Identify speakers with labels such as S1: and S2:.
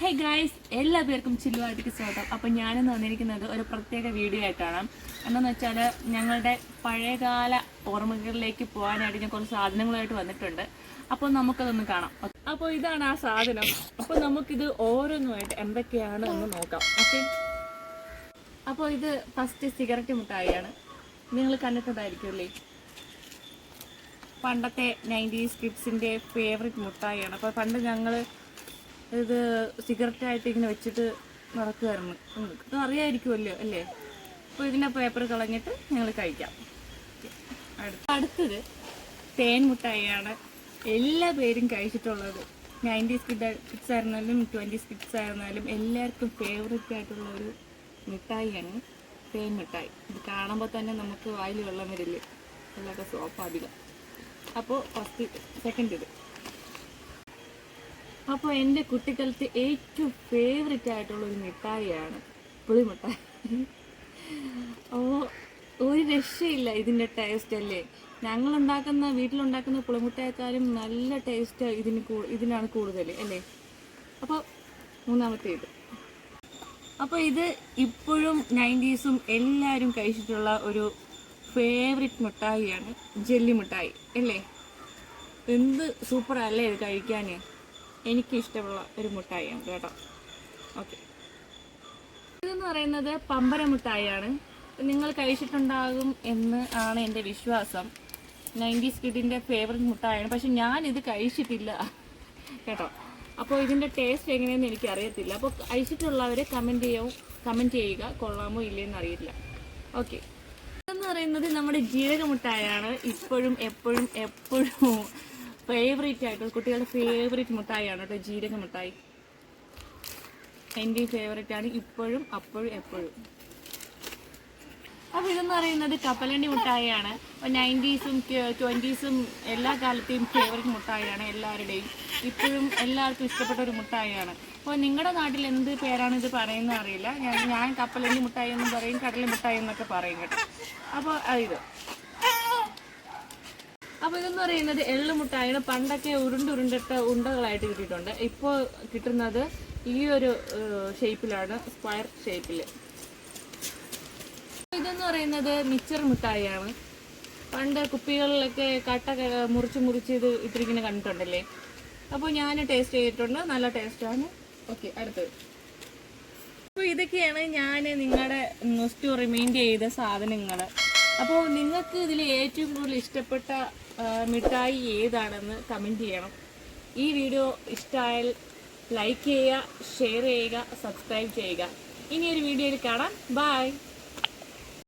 S1: Hey guys എല്ലാ പേർക്കും സ്വാഗതം. അപ്പം ഞാനിന്ന് വന്നിരിക്കുന്നത് ഒരു പ്രത്യേക വീഡിയോ ആയിട്ടാണ്. എന്താണെന്ന് വെച്ചാൽ ഞങ്ങളുടെ പഴയകാല ഓർമ്മകളിലേക്ക് പോകാനായിട്ട് ഞാൻ കുറച്ച് സാധനങ്ങളായിട്ട് വന്നിട്ടുണ്ട്. അപ്പോൾ നമുക്കതൊന്ന് കാണാം. അപ്പോൾ ഇതാണ് ആ സാധനം. അപ്പോൾ നമുക്കിത് ഓരോന്നുമായിട്ട് എന്തൊക്കെയാണ് എന്ന് നോക്കാം. ഓക്കെ അപ്പോൾ ഇത് ഫസ്റ്റ് സിഗരറ്റ് മുട്ടായിയാണ്. നിങ്ങൾ കണ്ടിട്ടുണ്ടായിരിക്കുമല്ലേ? പണ്ടത്തെ നയന്റീസ് കിഡ്സിന്റെ ഫേവറേറ്റ് മുട്ടായിയാണ്. അപ്പോൾ പണ്ട് ഞങ്ങൾ ഇത് സിഗരറ്റ് ആയിട്ട് ഇങ്ങനെ വെച്ചിട്ട് നടക്കുമായിരുന്നു ഇത് അറിയായിരിക്കുമല്ലോ അല്ലേ? അപ്പോൾ ഇതിന്റെ പേപ്പർ കളഞ്ഞിട്ട് ഞങ്ങൾ കഴിക്കാം. അടുത്ത- അടുത്തത് തേൻ മുട്ടായിയാണ് എല്ലാ പേരും കഴിച്ചിട്ടുള്ളത്. നയന്റീസ് കിഡ് കിഡ്സ് ആയിരുന്നാലും ട്വന്റീസ് കിഡ്സ് ആയിരുന്നാലും എല്ലാവർക്കും ഫേവറേറ്റ് ആയിട്ടുള്ള ഒരു മിഠായിയാണ് തേൻ മിഠായി ഇത് കാണുമ്പോൾ തന്നെ നമുക്ക് വായിൽ വെള്ളം വരില്ലേ? അതൊക്കെ സ്വാഭാവികം അപ്പോൾ ഫസ്റ്റ് സെക്കൻഡ് ഇത്. അപ്പോൾ എന്റെ കുട്ടിക്കാലത്ത് ഏറ്റവും ഫേവറേറ്റ് ആയിട്ടുള്ള ഒരു മിഠായിയാണ് പുളിമിഠായി. ഓ ഒരു രക്ഷയില്ല ഇതിന്റെ ടേസ്റ്റ് അല്ലേ? ഞങ്ങളുണ്ടാക്കുന്ന വീട്ടിലുണ്ടാക്കുന്ന പുളിമുട്ടായേക്കാളും നല്ല ടേസ്റ്റ് ഇതിന് ഇതിനാണ് കൂടുതൽ അല്ലേ? അപ്പോൾ മൂന്നാമത്തെ ഇത് അപ്പോൾ ഇത് ഇപ്പോഴും നയന്റീസും എല്ലാവരും കഴിച്ചിട്ടുള്ള ഒരു ഫേവറേറ്റ് മിഠായിയാണ് ജെല്ലി മിഠായി അല്ലേ? എന്ത് സൂപ്പറല്ലേ ഇത് കഴിക്കാൻ എനിക്ക് ഇഷ്ടമുള്ള ഒരു മിഠായിയാണ് കേട്ടോ. ഓക്കെ. ഇതെന്ന് പറയുന്നത് പമ്പര മിഠായിയാണ് നിങ്ങൾ കഴിച്ചിട്ടുണ്ടാകും എന്ന് ആണ് എന്റെ വിശ്വാസം. നയന്റീസ് കിഡിന്റെ ഫേവററ്റ് മുട്ടായാണ് പക്ഷെ ഞാൻ ഇത് കഴിച്ചിട്ടില്ല കേട്ടോ. അപ്പോൾ ഇതിന്റെ ടേസ്റ്റ് എങ്ങനെയെന്ന് എനിക്ക് അറിയത്തില്ല അപ്പോൾ കഴിച്ചിട്ടുള്ളവരെ കമന്റ് ചെയ്യാവും കമന്റ് ചെയ്യുക. കൊള്ളാമോ ഇല്ലയെന്ന് അറിയില്ല ഓക്കെ. ഇതെന്ന് പറയുന്നത് നമ്മുടെ ജീരക മുട്ടായാണ് ഇപ്പോഴും എപ്പോഴും എപ്പോഴും ഫേവറേറ്റ് ആയിട്ട് കുട്ടികളുടെ ഫേവറേറ്റ് മിഠായിയാണ് കേട്ടോ ജീരക മിഠായി. എന്റെ ഫേവറേറ്റ് ആണ് ഇപ്പോഴും അപ്പോഴും എപ്പോഴും. അപ്പോൾ ഇതെന്ന് പറയുന്നത് കപ്പലണ്ടി മിഠായിയാണ്. നയന്റീസും ട്വന്റീസും എല്ലാ കാലത്തെയും ഫേവറേറ്റ് മിഠായിയാണ് എല്ലാവരുടെയും. ഇപ്പോഴും എല്ലാവർക്കും ഇഷ്ടപ്പെട്ട ഒരു മിഠായിയാണ്. അപ്പോൾ നിങ്ങളുടെ നാട്ടിൽ എന്ത് പേരാണ് ഇത് പറയുന്നത് അറിയില്ല. ഞാൻ ഞാൻ കപ്പലണ്ടി മുട്ടായി എന്ന് പറയും കടല മുട്ടായി എന്നൊക്കെ പറയും കേട്ടോ. അപ്പോൾ ഇത്. അപ്പോൾ ഇതെന്ന് പറയുന്നത് എള്ളുമുട്ടായാണ് പണ്ടൊക്കെ ഉരുണ്ട് ഉരുണ്ടിട്ട ഉണ്ടകളായിട്ട് കിട്ടിയിട്ടുണ്ട്. ഇപ്പോൾ കിട്ടുന്നത് ഈ ഒരു ഷേപ്പിലാണ് സ്ക്വയർ ഷേപ്പിൽ ഇതെന്ന് പറയുന്നത് മിച്ചർ മിഠായിയാണ് പണ്ട് കുപ്പികളിലൊക്കെ കട്ട മുറിച്ച് മുറിച്ച് ഇത് ഇട്ടിരിക്കുന്ന കണ്ടിട്ടുണ്ടല്ലേ? അപ്പോൾ ഞാൻ ടേസ്റ്റ് ചെയ്തിട്ടുണ്ട്. നല്ല ടേസ്റ്റാണ്. ഓക്കെ അടുത്തത്. അപ്പോൾ ഇതൊക്കെയാണ് ഞാൻ നിങ്ങളുടെ സ്റ്റോർ റിമൈൻഡ് ചെയ്ത സാധനങ്ങൾ അപ്പോൾ നിങ്ങൾക്ക് ഇതിൽ ഏറ്റവും കൂടുതൽ ഇഷ്ടപ്പെട്ട മിഠായി ഏതാണെന്ന് കമന്റ് ചെയ്യണം. ഈ വീഡിയോ ഇഷ്ടമായാൽ ലൈക്ക് ചെയ്യുക ഷെയർ ചെയ്യുക സബ്സ്ക്രൈബ് ചെയ്യുക. ഇനി ഒരു വീഡിയോയിൽ കാണാം. ബൈ